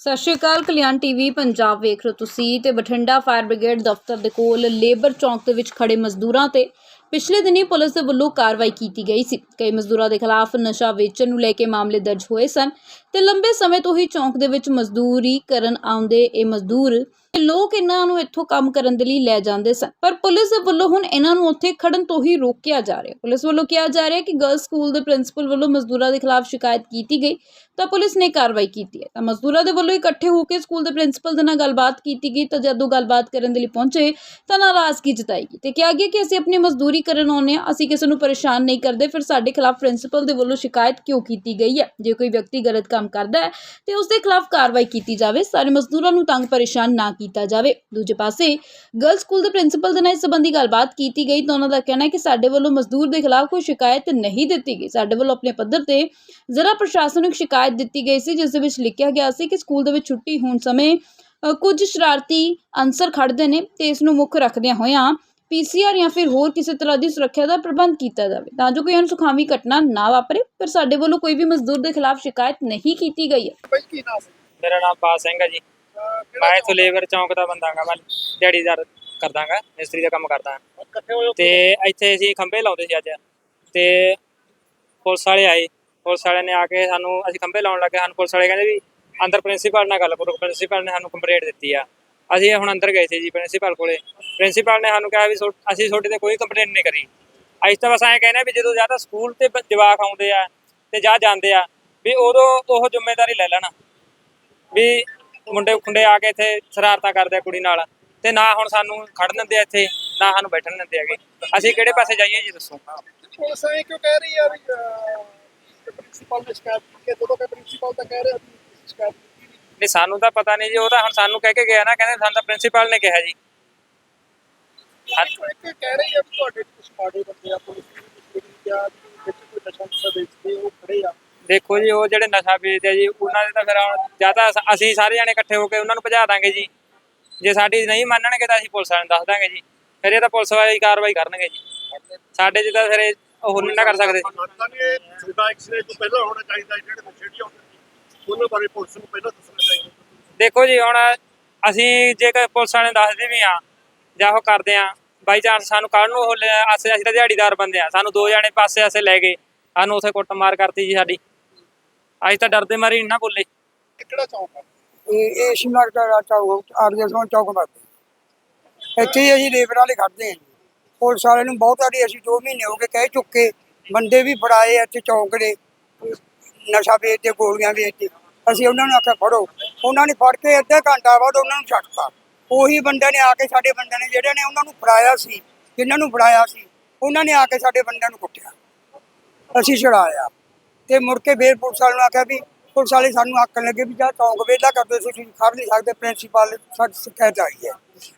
ਸਤਿ ਸ਼੍ਰੀ ਅਕਾਲ, ਕਲਿਆਣ ਟੀਵੀ ਪੰਜਾਬ ਵੇਖ ਰਹੇ ਹੋ ਤੁਸੀਂ ਤੇ ਬਠਿੰਡਾ ਫਾਇਰ ਬ੍ਰਿਗੇਡ ਦਫ਼ਤਰ ਦੇ ਕੋਲ ਲੇਬਰ ਚੌਂਕ ਦੇ ਵਿੱਚ ਖੜੇ ਮਜ਼ਦੂਰਾਂ ਤੇ ਪਿਛਲੇ ਦਿਨੀ ਪੁਲਿਸ ਦੇ ਵੱਲੋਂ ਕਾਰਵਾਈ ਕੀਤੀ ਗਈ ਸੀ। ਕਈ ਮਜ਼ਦੂਰਾਂ ਦੇ ਖਿਲਾਫ ਨਸ਼ਾ ਵੇਚਣ ਨੂੰ ਲੈ ਕੇ ਮਾਮਲੇ ਦਰਜ ਹੋਏ ਸਨ ਤੇ ਲੰਬੇ ਸਮੇਂ ਤੋਂ ਹੀ ਚੌਂਕ ਦੇ ਵਿੱਚ ਮਜ਼ਦੂਰੀ ਕਰਨ ਆਉਂਦੇ ਇਹ ਮਜ਼ਦੂਰ ਲੋਕ ਇਹਨਾਂ ਨੂੰ ਇੱਥੋਂ ਕੰਮ ਕਰਨ ਦੇ ਲਈ ਲੈ ਜਾਂਦੇ ਸਨ। ਪਰ ਪੁਲਿਸ ਦੇ ਵੱਲੋਂ ਹੁਣ ਇਹਨਾਂ ਨੂੰ ਉੱਥੇ ਖੜਨ ਤੋਂ ਹੀ ਰੋਕਿਆ ਜਾ ਰਿਹਾ। ਪੁਲਿਸ ਵੱਲੋਂ ਕਿਹਾ ਜਾ ਰਿਹਾ ਕਿ ਗਰਲਸ ਸਕੂਲ ਦੇ ਪ੍ਰਿੰਸੀਪਲ ਵੱਲੋਂ ਮਜ਼ਦੂਰਾਂ ਦੇ ਖਿਲਾਫ ਸ਼ਿਕਾਇਤ ਕੀਤੀ ਗਈ, ਤਾਂ ਪੁਲਿਸ ਨੇ ਕਾਰਵਾਈ ਕੀਤੀ ਹੈ। ਤਾਂ ਮਜ਼ਦੂਰਾਂ ਦੇ ਵੱਲੋਂ ਇਕੱਠੇ ਹੋ ਕੇ ਸਕੂਲ ਦੇ ਪ੍ਰਿੰਸੀਪਲ ਦੇ ਨਾਲ ਗੱਲਬਾਤ ਕੀਤੀ ਗਈ, ਤਾਂ ਜਦੋਂ ਗੱਲਬਾਤ ਕਰਨ ਦੇ ਲਈ ਪਹੁੰਚੇ ਤਾਂ ਨਾਰਾਜ਼ਗੀ ਜਤਾਈ ਗਈ ਤੇ ਕਿਹਾ ਗਿਆ ਕਿ ਅਸੀਂ ਆਪਣੀ ਮਜ਼ਦੂਰੀ ਕਰਨ ਆਉਂਦੇ ਹਾਂ ਅਸੀਂ ਕਿਸੇ ਨੂੰ ਪਰੇਸ਼ਾਨ ਨਹੀਂ ਕਰਦੇ ਫਿਰ ਸਾਡੇ ਖਿਲਾਫ ਪ੍ਰਿੰਸੀਪਲ ਦੇ ਵੱਲੋਂ ਸ਼ਿਕਾਇਤ ਕਿਉਂ ਕੀਤੀ ਗਈ ਹੈ? ਜੇ ਕੋਈ ਵਿਅਕਤੀ ਗਲਤ ਕੰਮ ਕਰਦਾ ਹੈ ਤੇ ਉਸ ਦੇ ਖਿਲਾਫ ਕਾਰਵਾਈ ਕੀਤੀ ਜਾਵੇ ਸਾਰੇ ਮਜ਼ਦੂਰਾਂ ਨੂੰ ਤੰਗ ਪਰੇਸ਼ਾਨ ਨਾ ਕੀਤਾ ਜਾਵੇ। ਦੂਜੇ ਪਾਸੇ ਗਰਲ ਸਕੂਲ ਦੇ ਪ੍ਰਿੰਸੀਪਲ ਦੇ ਨਾਲ ਇਸ ਸੰਬੰਧੀ ਗੱਲਬਾਤ ਕੀਤੀ ਗਈ ਤਾਂ ਉਹਨਾਂ ਦਾ ਕਹਿਣਾ ਹੈ ਕਿ ਸਾਡੇ ਵੱਲੋਂ ਮਜ਼ਦੂਰ ਦੇ ਖਿਲਾਫ ਕੋਈ ਸ਼ਿਕਾਇਤ ਨਹੀਂ ਦਿੱਤੀ ਗਈ। ਸਾਡੇ ਵੱਲੋਂ ਆਪਣੇ ਪੱਧਰ ਤੇ ਜ਼ਿਲ੍ਹਾ ਪ੍ਰਸ਼ਾਸਨ ਨੂੰ ਇੱਕ ਸ਼ਿਕਾਇਤ ਦਿੱਤੀ ਗਈ ਸੀ ਜਿਸ ਦੇ ਵਿੱਚ ਲਿਖਿਆ ਗਿਆ ਸੀ ਕਿ ਸਕੂਲ ਦੇ ਵਿੱਚ ਛੁੱਟੀ ਹੋਣ ਸਮੇਂ ਅ, ਕੁਝ ਸ਼ਰਾਰਤੀ ਅਨਸਰ ਖੜਦੇ ਨੇ ਤੇ ਇਸ ਨੂੰ ਮੁੱਖ ਰੱਖਦਿਆਂ ਹੋਇਆਂ ਪੀਸੀਆਰ ਜਾਂ ਫਿਰ ਹੋਰ ਕਿਸੇ ਤਰ੍ਹਾਂ ਦੀ ਸੁਰੱਖਿਆ ਦਾ ਪ੍ਰਬੰਧ ਕੀਤਾ ਜਾਵੇ ਤਾਂ ਜੋ ਕੋਈ ਅਣਸੁਖਾਵੀ ਘਟਨਾ ਨਾ ਵਾਪਰੇ ਪਰ ਸਾਡੇ ਵੱਲੋਂ ਕੋਈ ਵੀ ਮਜ਼ਦੂਰ ਦੇ ਖਿਲਾਫ ਸ਼ਿਕਾਇਤ ਨਹੀਂ ਕੀਤੀ ਗਈ ਹੈ। ਭਾਈ ਕੀ ਨਾਮ ਸੀ ਮੇਰਾ ਨਾਮ ਪਾਸ ਸਿੰਘ ਹੈ ਜੀ। ਮੈਂ ਇੱਥੋਂ ਲੇਬਰ ਚੌਂਕ ਦਾ ਬੰਦਾ ਗਾ ਮੈਂ ਦਿਹਾੜੀਦਾਰ ਕਰਦਾਗਾ ਮਿਸਤਰੀ ਦਾ ਕੰਮ ਕਰਦਾ? ਇਕੱਠੇ ਹੋਏ ਤੇ ਇੱਥੇ ਅਸੀਂ ਖੰਭੇ ਲਾਉਂਦੇ ਸੀ ਅੱਜ। ਤੇ ਪੁਲਿਸ ਵਾਲੇ ਆਏ ਪੁਲਿਸ ਵਾਲਿਆਂ ਨੇ ਆ ਕੇ ਸਾਨੂੰ ਅਸੀਂ ਖੰਭੇ ਲਾਉਣ ਲੱਗੇ ਸਾਨੂੰ ਪੁਲਿਸ ਵਾਲੇ ਕਹਿੰਦੇ ਵੀ ਅੰਦਰ ਪ੍ਰਿੰਸੀਪਲ ਨਾਲ ਗੱਲ ਕਰੋ ਪ੍ਰਿੰਸੀਪਲ ਨੇ ਸਾਨੂੰ ਕੰਪਲੇਂਟ ਦਿੱਤੀ ਆ। ਅਸੀਂ ਹੁਣ ਅੰਦਰ ਗਏ ਸੀ ਜੀ ਪ੍ਰਿੰਸੀਪਲ ਕੋਲੇ। ਪ੍ਰਿੰਸੀਪਲ ਨੇ ਸਾਨੂੰ ਕਿਹਾ ਵੀ ਸੋ- ਅਸੀਂ ਤੁਹਾਡੇ ਤੇ ਕੋਈ ਕੰਪਲੇਂਟ ਨਹੀਂ ਕਰੀ। ਅਸੀਂ ਤਾਂ ਬਸ ਐਂ ਕਹਿੰਦੇ ਆ ਵੀ ਜਦੋਂ ਜਾਂ ਤਾਂ ਸਕੂਲ ਤੇ ਬ- ਜਵਾਕ ਆਉਂਦੇ ਆ ਤੇ ਜਾਂ ਜਾਂਦੇ ਆ, ਵੀ ਉਦੋਂ ਉਹ ਜ਼ਿੰਮੇਵਾਰੀ ਲੈ ਲੈਣ। ਵੀ ਮੁੰਡੇ ਖੁੰਡੇ ਆ ਕੇ ਇੱਥੇ ਸ਼ਰਾਰਤਾਂ ਕਰਦੇ ਆ ਕੁੜੀ ਨਾਲ ਤੇ ਨਾ ਹੁਣ ਸਾਨੂੰ ਖੜਨ ਦਿੰਦੇ ਆ ਇੱਥੇ, ਨਾ ਸਾਨੂੰ ਬੈਠਣ ਦਿੰਦੇ ਹੈਗੇ। ਅਸੀਂ ਕਿਹੜੇ ਪਾਸੇ ਜਾਈਏ ਜੀ ਦੱਸੋ। ਪੁਲਿਸ ਐਂ ਕਿਉਂ ਕਹਿ ਰਹੀ ਆ ਵੀ ਪ੍ਰਿੰਸੀਪਲ ਨੇ ਸ਼ਿਕਾਇਤ ਕੀਤੀ ਹੈ ਜਦੋਂ ਕਿ ਪ੍ਰਿੰਸੀਪਲ ਤਾਂ ਕਹਿ ਰਿਹਾ ਵੀ ਸ਼ਿਕਾਇਤ ਨਹੀਂ ਸਾਨੂੰ ਤਾਂ ਪਤਾ ਨਹੀਂ ਜੀ ਉਹ ਤਾਂ ਹੁਣ ਸਾਨੂੰ ਕਹਿ ਕੇ ਗਿਆ ਨਾ ਕਹਿੰਦੇ ਸਾਨੂੰ ਤਾਂ ਪ੍ਰਿੰਸੀਪਲ ਨੇ ਕਿਹਾ ਜੀ। ਹਾਂ- ਇੱਕ ਇੱਕ ਕਹਿ ਰਹੀ ਆ ਵੀ ਤੁਹਾਡੇ ਕੁਝ ਮਾੜੇ ਬੰਦੇ ਆ ਪੁਲਿਸ ਦੀ ਜਿਹੜੀ ਜਾਂ ਵਿੱਚ ਕੋਈ ਨਸ਼ਾ ਨੁਸ਼ਾ ਵੇਚਦੇ ਉਹ ਖੜੇ ਆ। ਦੇਖੋ ਜੀ ਉਹ ਜਿਹੜੇ ਨਸ਼ਾ ਵੇਚਦੇ ਆ ਜੀ ਉਹਨਾਂ ਦੇ ਤਾਂ ਫਿਰ ਹੁਣ ਜਾਂ ਤਾਂ ਅਸ- ਸਾਰੇ ਜਣੇ ਇਕੱਠੇ ਹੋ ਕੇ ਉਹਨਾਂ ਨੂੰ ਭਜਾ ਦਾਂਗੇ ਜੀ। ਜੇ ਸਾਡੀ ਨਹੀਂ ਮੰਨਣਗੇ ਤਾਂ ਅਸੀਂ ਪੁਲਿਸ ਵਾਲਿਆਂ ਨੂੰ ਦੱਸ ਦਾਂਗੇ ਜੀ। ਫਿਰ ਇਹ ਤਾਂ ਪੁਲਿਸ ਵਾਲੇ ਹੀ ਕਾਰਵਾਈ ਕਰਨਗੇ ਜੀ। ਸਾਡੇ ਜਿੱਦਾਂ ਫਿਰ ਉਹ ਨਹੀਂ ਨਾ ਕਰ ਸਕਦੇ। ਮੰਨਦਾ ਨਹੀਂ ਇਹ ਛੋਟਾ ਐਕਸੀਡੈਂਟ ਤੋਂ ਪਹਿਲਾਂ ਹੋਣਾ ਚਾਹੀਦਾ ਜਿਹੜੇ ਨਸ਼ੇੜੀ ਨੇ ਉਹਨਾਂ ਬਾਰੇ ਪੁਲਿਸ ਨੂੰ ਪਹਿਲਾਂ ਦੱਸਣਾ ਚਾਹੀਦਾ। ਦੇਖੋ ਜੀ ਹੁਣ ਅਸੀਂ ਜੇਕਰ ਪੁਲਿਸ ਵਾਲਿਆਂ ਨੂੰ ਦੱਸਦੇ ਵੀ ਆ ਜਾਂ ਉਹ ਕਰਦੇ ਆ ਬਾਈ ਚਾਂਸ ਸਾਨੂੰ ਕੱਲ ਨੂੰ ਉਹ ਲੈ- ਅਸੀਂ ਅਸੀਂ ਤਾਂ ਦਿਹਾੜੀਦਾਰ ਬੰਦੇ ਆ ਸਾਨੂੰ ਦੋ ਜਣੇ ਪਾਸੇ ਆਸੇ ਲੈ ਗਏ ਸਾਨੂੰ ਉੱਥੇ ਕੁੱਟਮਾਰ ਕਰਤੀ ਜੀ ਸਾਡੀ। ਅਸੀਂ ਤਾਂ ਡਰਦੇ ਮਾਰੇ ਨਾ ਬੋਲੇ। ਕਿਹੜਾ ਚੌਂਕ ਆ? ਇਹ ਇਹ ਸ਼ਿਮਰ ਦਾ ਚੌਕ ਆਰਜੇ ਸੋਂ ਚੌਕ ਮਰਦੇ ਇੱਥੇ ਅਸੀਂ ਲੇਬਰ ਵਾਲੇ ਖੜਦੇ ਜੀ। ਪੁਲਿਸ ਵਾਲਿਆਂ ਨੂੰ ਬਹੁਤ ਵਾਰੀ ਅਸੀਂ 2 ਮਹੀਨੇ ਹੋ ਗਏ ਕਹਿ ਚੁੱਕੇ ਬੰਦੇ ਵੀ ਫੜਾਏ ਆ ਇੱਥੇ ਚੌਂਕ ਦੇ ਨਸ਼ਾ ਵੇਚਦੇ ਗੋਲੀਆਂ ਵੇਚਦੇ। ਅਸੀਂ ਉਹਨਾਂ ਨੂੰ ਆਖਿਆ ਫੜੋ। ਉਹਨਾਂ ਨੇ ਫੜ ਕੇ ਅੱਧਾ ਘੰਟਾ ਬਾਅਦ ਉਹਨਾਂ ਨੂੰ ਛੱਡਤਾ। ਉਹੀ ਬੰਦੇ ਨੇ ਆ ਕੇ ਸਾਡੇ ਬੰਦੇ ਨੇ ਜਿਹੜੇ ਨੇ ਉਹਨਾਂ ਨੂੰ ਫੜਾਇਆ ਸੀ, ਜਿਨ੍ਹਾਂ ਨੂੰ ਫੜਾਇਆ ਸੀ, ਉਹਨਾਂ ਨੇ ਆ ਕੇ ਸਾਡੇ ਬੰਦਿਆਂ ਨੂੰ ਕੁੱਟਿਆ। ਅਸੀਂ ਛੜਾਇਆ ਤੇ ਮੁੜ ਕੇ ਫੇਰ ਪੁਲਿਸ ਵਾਲਿਆਂ ਨੂੰ ਆਖਿਆ ਵੀ, ਪੁਲਿਸ ਵਾਲੇ ਸਾਨੂੰ ਆਖਣ ਲੱਗੇ ਵੀ ਜਾਂ ਚੌਂਕ ਵੇਲਾ ਕਰਦੇ ਤੁਸੀਂ ਖੜ ਨਹੀਂ ਸਕਦੇ, ਪ੍ਰਿੰਸੀਪਲ ਸਾਡੀ ਸ਼ਿਕਾਇਤ ਆਈ ਹੈ।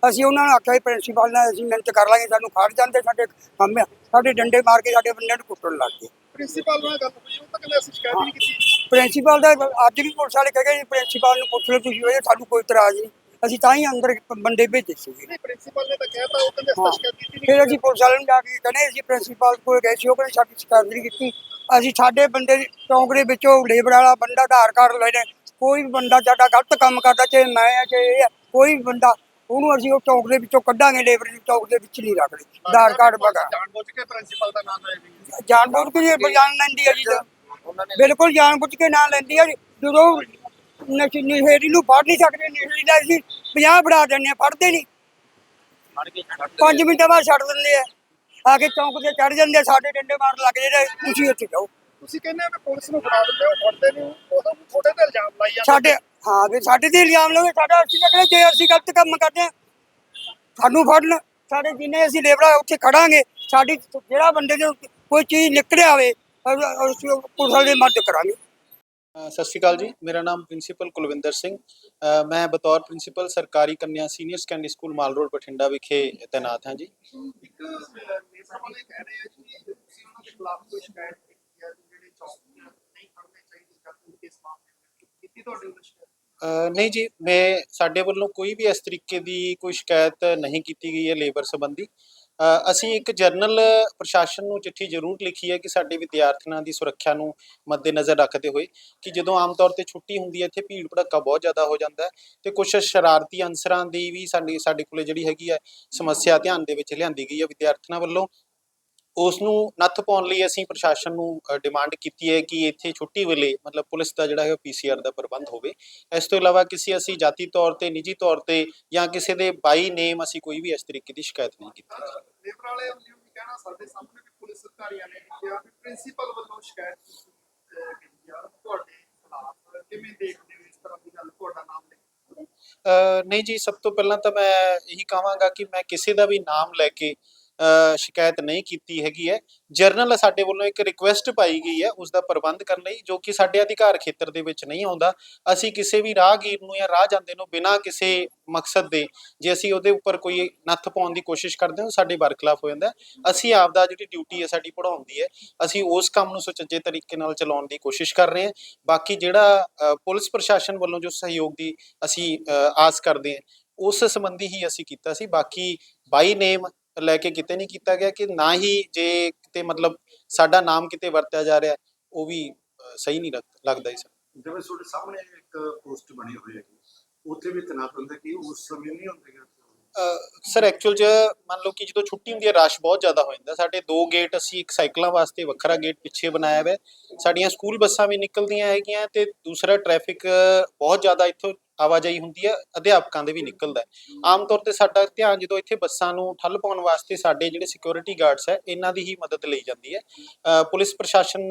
ਅਸੀਂ ਉਹਨਾਂ ਨੂੰ ਆਖਿਆ ਪ੍ਰਿੰਸੀਪਲ ਨਾਲ ਅਸੀਂ ਮਿਹਨਤ ਕਰ ਲਾਂਗੇ ਸਾਨੂੰ ਖੜ ਜਾਂਦੇ ਸਾਡੇ ਕੰਮ। ਸਾਡੇ ਡੰਡੇ ਮਾਰ ਕੇ ਸਾਡੇ ਬੰਦਿਆਂ ਨੂੰ ਕੁੱਟਣ ਲੱਗ ਗਏ। ਪ੍ਰਿੰਸੀਪਲ ਨਾਲ ਗੱਲ ਹੋਈ ਉਹ ਤਾਂ ਕਹਿੰਦੇ ਅਸੀਂ ਸ਼ਿਕਾਇਤ ਨਹੀਂ ਕੀਤੀ। ਪ੍ਰਿੰਸੀਪਲ ਦਾ ਅੱਜ ਵੀ ਪੁਲਿਸ ਵਾਲੇ ਕਹਿੰਦੇ ਜੀ ਪ੍ਰਿੰਸੀਪਲ ਨੂੰ ਪੁੱਛ ਲਓ ਤੁਸੀਂ ਉਹ ਸਾਨੂੰ ਕੋਈ ਇਤਰਾਜ਼ ਨਹੀਂ। ਅਸੀਂ ਤਾਂ ਹੀ ਅੰਦਰ ਬੰਦੇ ਭੇਜੇ ਸੀਗੇ ਨਹੀਂ ਪ੍ਰਿੰਸੀਪਲ ਨੇ ਤਾਂ ਕਹਿਤਾ ਉਹ ਕਹਿੰਦੇ ਅਸੀਂ ਸ਼ਿਕਾਇਤ ਕੀਤੀ ਨਹੀਂ। ਫਿਰ ਅਸੀਂ ਪੁਲਿਸ ਵਾਲਿਆਂ ਨੂੰ ਜਾ ਕੇ ਕਹਿੰਦੇ ਅਸੀਂ ਪ੍ਰਿੰਸੀਪਲ ਕੋਲ ਗਏ ਸੀ ਉਹ ਕਹਿੰਦੇ ਸਾਡੀ ਸ਼ਿਕਾਇਤ ਨਹੀਂ ਕੀਤੀ। ਅਸੀਂ ਸਾਡੇ ਬੰਦੇ ਚੌਂਕ ਦੇ ਵਿੱਚੋਂ ਲੇਬਰ ਵਾਲਾ ਬੰਦਾ ਆਧਾਰ ਕਾਰਡ ਲੈ ਲੈ ਕੋਈ ਵੀ ਬੰਦਾ ਸਾਡਾ ਗਲਤ ਕੰਮ ਕਰਦਾ ਚਾਹੇ ਮੈਂ ਆ ਚਾਹੇ ਇਹ ਆ ਕੋਈ ਵੀ ਬੰਦਾ ਉਹਨੂੰ ਅਸੀਂ ਉਹ ਚੌਂਕ ਦੇ ਵਿੱਚੋਂ ਕੱਢਾਂਗੇ ਲੇਬਰ ਦੇ ਚੌਂਕ ਦੇ ਵਿੱਚ ਨਹੀਂ ਰੱਖਦੇ। ਆਧਾਰ ਕਾਰਡ ਬਗਾ। ਜਾਣਬੁੱਝ ਕੇ ਪ੍ਰਿੰਸੀਪਲ ਦਾ ਨਾਮ ਲੈ ਵੀ ਜਾਣਬੁੱਝ ਕੇ ਇਹ ਜਾਣ ਲੈਂਦੀ ਆ ਜੀ ਤਾਂ। ਨੇ ਬਿਲਕੁਲ ਜਾਣਬੁੱਝ ਕੇ ਨਾਂ ਲੈਂਦੀ ਆ ਜੀ। ਜਦੋਂ ਨਸ਼ੇ ਨਸ਼ੇੜੀ ਨੂੰ ਫੜ ਨਹੀਂ ਸਕਦੇ ਨਸ਼ੇੜੀ ਦਾ ਅਸੀਂ 50 ਫੜਾ ਦਿੰਦੇ ਆ ਫੜਦੇ ਨਹੀਂ। ਫੜ ਕੇ ਛੱਡ 5 ਮਿੰਟਾਂ ਬਾਅਦ ਛੱਡ ਦਿੰਦੇ ਆ। ਆ ਕੇ ਚੌਂਕ ਤੇ ਚੜ ਜਾਂਦੇ ਆ, ਸਾਡੇ ਡੰਡੇ ਮਾਰਨ ਲੱਗ ਜਾਂਦੇ ਤੁਸੀਂ ਉੱਥੇ ਜਾਓ। ਤੁਸੀਂ ਕਹਿੰਦੇ ਆ ਪੁਲਿਸ ਨੂੰ ਫੜਾ ਦਿੰਦੇ ਹੋ ਫੜਦੇ ਨਹੀਂ। ਉਦੋਂ ਥੋੜੇ ਤੇ ਇਲਜ਼ਾਮ ਲਾਈ ਜਾਂਦੇ ਸਾਡੇ ਹਾਂ ਵੀ ਸਾਡੇ ਤੇ ਇਲਜ਼ਾਮ ਲਾਵੇ ਸਾਡਾ ਅਸੀਂ ਲੱਗਣਾ ਜੇ ਅਸੀਂ ਗਲਤ ਕੰਮ ਕਰਦੇ ਆ ਸਾਨੂੰ ਫੜਨ ਸਾਡੇ ਜਿੰਨੇ ਅਸੀਂ ਲੇਬਰ ਉੱਥੇ ਖੜਾਂਗੇ। ਸਾਡੀ ਜਿਹੜਾ ਬੰਦੇ ਦੇ ਕੋਈ ਚੀਜ਼ ਨਿਕਲਿਆ ਆਵੇ ਪੁਲਿਸ ਵਾਲੇ ਦੀ ਮਦਦ ਕਰਾਂਗੇ। ਸਤਿ ਸ਼੍ਰੀ ਅਕਾਲ ਜੀ ਮੇਰਾ ਨਾਮ ਪ੍ਰਿੰਸੀਪਲ ਕੁਲਵਿੰਦਰ ਸਿੰਘ। ਮੈਂ ਬਤੌਰ ਪ੍ਰਿੰਸੀਪਲ ਸਰਕਾਰੀ ਕੰਨਿਆ senior secondary school mall road Bathinda ਵਿਖੇ ਤੈਨਾਤ ਹਾਂ ਜੀ। ਇੱਕ ਪ੍ਰਿੰਸੀਪਲ ਇਹ ਕਹਿ ਰਹੇ ਆ ਕਿ ਤੁਸੀਂ ਉਹਨਾਂ ਦੇ ਖਿਲਾਫ ਕੋਈ ਸ਼ਿਕਾਇਤ ਕੀਤੀ ਹੈ ਜਿਹੜੇ ਚੌਂਕ ਨਹੀਂ ਖੜਨੇ ਚਾਹੀਦੇ ਜਾਂ ਕੋਈ ਕੇਸ ਮਾਮਲੇ ਵਿੱਚ ਕੀਤੀ ਤੁਹਾਡੇ ਨਹੀਂ ਜੀ, ਮੈਂ ਸਾਡੇ ਵੱਲੋਂ ਕੋਈ ਵੀ ਇਸ ਤਰੀਕੇ ਦੀ ਕੋਈ ਸ਼ਿਕਾਇਤ ਨਹੀਂ ਕੀਤੀ ਗਈ ਹੈ ਲੇਬਰ ਸੰਬੰਧੀ। ਅਸੀਂ ਇੱਕ ਜਰਨਲ ਪ੍ਰਸ਼ਾਸਨ ਨੂੰ ਚਿੱਠੀ ਜ਼ਰੂਰ ਲਿਖੀ ਹੈ ਕਿ ਸਾਡੇ ਵਿਦਿਆਰਥੀਆਂ ਦੀ ਸੁਰੱਖਿਆ ਨੂੰ ਮੱਦੇਨਜ਼ਰ ਰੱਖਦੇ ਹੋਏ ਕਿ ਜਦੋਂ ਆਮ ਤੌਰ ਤੇ ਛੁੱਟੀ ਹੁੰਦੀ ਹੈ, ਇੱਥੇ ਭੀੜ ਭੜੱਕਾ ਬਹੁਤ ਜ਼ਿਆਦਾ ਹੋ ਜਾਂਦਾ ਹੈ ਤੇ ਕੁਝ ਸ਼ਰਾਰਤੀ ਅਨਸਰਾਂ ਦੀ ਵੀ ਸਾਡੀ, ਸਾਡੇ ਕੋਲੇ ਜਿਹੜੀ ਹੈਗੀ ਹੈ ਸਮੱਸਿਆ ਧਿਆਨ ਦੇ ਵਿੱਚ ਲਿਆਂਦੀ ਗਈ ਹੈ ਵਿਦਿਆਰਥੀਆਂ ਵੱਲੋਂ। ਉਸ ਨੂੰ ਨੱਥ ਪਾਉਣ ਲਈ ਅਸੀਂ ਪ੍ਰਸ਼ਾਸਨ ਨੂੰ ਡਿਮਾਂਡ ਕੀਤੀ ਹੈ ਕਿ ਇੱਥੇ ਛੁੱਟੀ ਵੇਲੇ ਮਤਲਬ ਪੁਲਿਸ ਦਾ ਜਿਹੜਾ ਹੈ ਪੀਸੀਆਰ ਦਾ ਪ੍ਰਬੰਧ ਹੋਵੇ। ਇਸ ਤੋਂ ਇਲਾਵਾ ਕਿਸੇ ਅਸੀਂ ਜਾਤੀ ਤੌਰ ਤੇ ਨਿੱਜੀ ਤੌਰ ਤੇ ਜਾਂ ਕਿਸੇ ਦੇ ਬਾਈ ਨੇਮ ਅਸੀਂ ਕੋਈ ਵੀ ਇਸ ਤਰੀਕੇ ਦੀ ਸ਼ਿਕਾਇਤ ਨਹੀਂ ਕੀਤੀ। ਲੇਬਰ ਵਾਲੇ ਨੂੰ ਵੀ ਕਹਿਣਾ ਸਾਡੇ ਸਾਹਮਣੇ ਵੀ ਪੁਲਿਸ ਅਧਿਕਾਰੀਆਂ ਨੇ ਕਿਹਾ ਵੀ ਪ੍ਰਿੰਸੀਪਲ ਵੱਲੋਂ ਸ਼ਿਕਾਇਤ ਕੀਤੀ ਆ ਤੁਹਾਡੇ ਖਿਲਾਫ ਕਿਵੇਂ ਦੇਖਦੇ ਹੋ ਇਸ ਤਰ੍ਹਾਂ ਦੀ ਗੱਲ? ਤੁਹਾਡਾ ਨਾਮ ਲੈ ਨਹੀਂ ਜੀ ਸਭ ਤੋਂ ਪਹਿਲਾਂ ਤਾਂ ਮੈਂ ਇਹੀ ਕਹਾਂਗਾ ਕਿ ਮੈਂ ਕਿਸੇ ਦਾ ਵੀ ਨਾਮ ਲੈ ਕੇ ਸ਼ਿਕਾਇਤ ਨਹੀਂ ਕੀਤੀ ਹੈਗੀ ਹੈ। ਜਰਨਲ ਸਾਡੇ ਵੱਲੋਂ ਇੱਕ ਰਿਕੁਐਸਟ ਪਾਈ ਗਈ ਹੈ ਉਸ ਦਾ ਪ੍ਰਬੰਧ ਕਰਨ ਲਈ, ਜੋ ਕਿ ਸਾਡੇ ਅਧਿਕਾਰ ਖੇਤਰ ਦੇ ਵਿੱਚ ਨਹੀਂ ਆਉਂਦਾ। ਅਸੀਂ ਕਿਸੇ ਵੀ ਰਾਹਗੀਰ ਨੂੰ ਜਾਂ ਰਾਹ ਜਾਂਦੇ ਨੂੰ ਬਿਨਾਂ ਕਿਸੇ ਮਕਸਦ ਦੇ, ਜੇ ਅਸੀਂ ਉਹਦੇ ਉੱਪਰ ਕੋਈ ਨੱਥ ਪਾਉਣ ਦੀ ਕੋਸ਼ਿਸ਼ ਕਰਦੇ ਹਾਂ ਸਾਡੇ ਬਰਖਲਾਫ ਹੋ ਜਾਂਦਾ ਅਸੀਂ ਆਪ ਦਾ ਜਿਹੜੀ ਡਿਊਟੀ ਹੈ, ਸਾਡੀ ਪੜਾਉਣ ਦੀ ਹੈ। ਅਸੀਂ ਉਸ ਕੰਮ ਨੂੰ ਸੁਚੱਜੇ ਤਰੀਕੇ ਨਾਲ ਚਲਾਉਣ ਦੀ ਕੋਸ਼ਿਸ਼ ਕਰ ਰਹੇ ਹਾਂ। ਬਾਕੀ ਜਿਹੜਾ ਪੁਲਿਸ ਪ੍ਰਸ਼ਾਸਨ ਵੱਲੋਂ ਜੋ ਸਹਿਯੋਗ ਦੀ ਅਸੀਂ ਆਸ ਕਰਦੇ ਹਾਂ, ਉਸ ਸੰਬੰਧੀ ਹੀ ਅਸੀਂ ਕੀਤਾ ਸੀ। ਬਾਕੀ ਬਾਈ ਨੇਮ ਲੈ ਕੇ ਕਿਤੇ ਨਹੀਂ ਕੀਤਾ ਗਿਆ ਕਿ ਨਾ ਹੀ ਜੇ ਕਿਤੇ ਮਤਲਬ ਸਾਡਾ ਨਾਮ ਕਿਤੇ ਵਰਤਿਆ ਜਾ ਰਿਹਾ ਉਹ ਵੀ ਸਹੀ ਨਹੀਂ ਲੱਗ- ਲੱਗਦਾ ਇਸ ਜਿਵੇਂ ਤੁਹਾਡੇ ਸਾਹਮਣੇ ਇੱਕ ਪੋਸਟ ਬਣੀ ਹੋਈ ਹੈ ਉੱਥੇ ਵੀ ਤਨਾਤ ਹੁੰਦਾ ਕਿ ਉਸ ਸਮੇਂ ਨਹੀਂ ਹੁੰਦੇ ਸਰ ਐਕਚੁਅਲ ਚ ਮੰਨ ਲਓ ਕਿ ਜਦੋਂ ਛੁੱਟੀ ਹੁੰਦੀ ਹੈ ਰਸ਼ ਬਹੁਤ ਜ਼ਿਆਦਾ ਹੋ ਜਾਂਦਾ। ਸਾਡੇ ਦੋ ਗੇਟ ਅਸੀਂ ਇੱਕ ਸਾਈਕਲਾਂ ਵਾਸਤੇ ਵੱਖਰਾ ਗੇਟ ਪਿੱਛੇ ਬਣਾਇਆ ਹੋਇਆ। ਸਾਡੀਆਂ ਸਕੂਲ ਬੱਸਾਂ ਵੀ ਨਿਕਲਦੀਆਂ ਹੈਗੀਆਂ ਤੇ ਦੂਸਰਾ ਟ੍ਰੈਫਿਕ ਬਹੁਤ ਜ਼ਿਆਦਾ ਇੱਥੋਂ ਆਵਾਜਾਈ ਹੁੰਦੀ ਹੈ, ਅਧਿਆਪਕਾਂ ਦੇ ਵੀ ਨਿਕਲਦਾ ਆਮ ਤੌਰ ਤੇ ਸਾਡਾ ਧਿਆਨ ਜਦੋਂ ਇੱਥੇ ਬੱਸਾਂ ਨੂੰ ਠੱਲ ਪਾਉਣ ਵਾਸਤੇ ਸਾਡੇ ਜਿਹੜੇ ਸਿਕਿਉਰਿਟੀ ਗਾਰਡਸ ਹੈ, ਇਹਨਾਂ ਦੀ ਹੀ ਮਦਦ ਲਈ ਜਾਂਦੀ ਹੈ। ਪੁਲਿਸ ਪ੍ਰਸ਼ਾਸਨ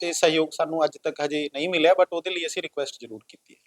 ਤੇ ਸਹਿਯੋਗ ਸਾਨੂੰ ਅੱਜ ਤੱਕ ਹਜੇ ਨਹੀਂ ਮਿਲਿਆ ਬਟ ਉਹਦੇ ਲਈ ਅਸੀਂ ਰਿਕੁਐਸਟ ਜ਼ਰੂਰ ਕੀਤੀ ਹੈ।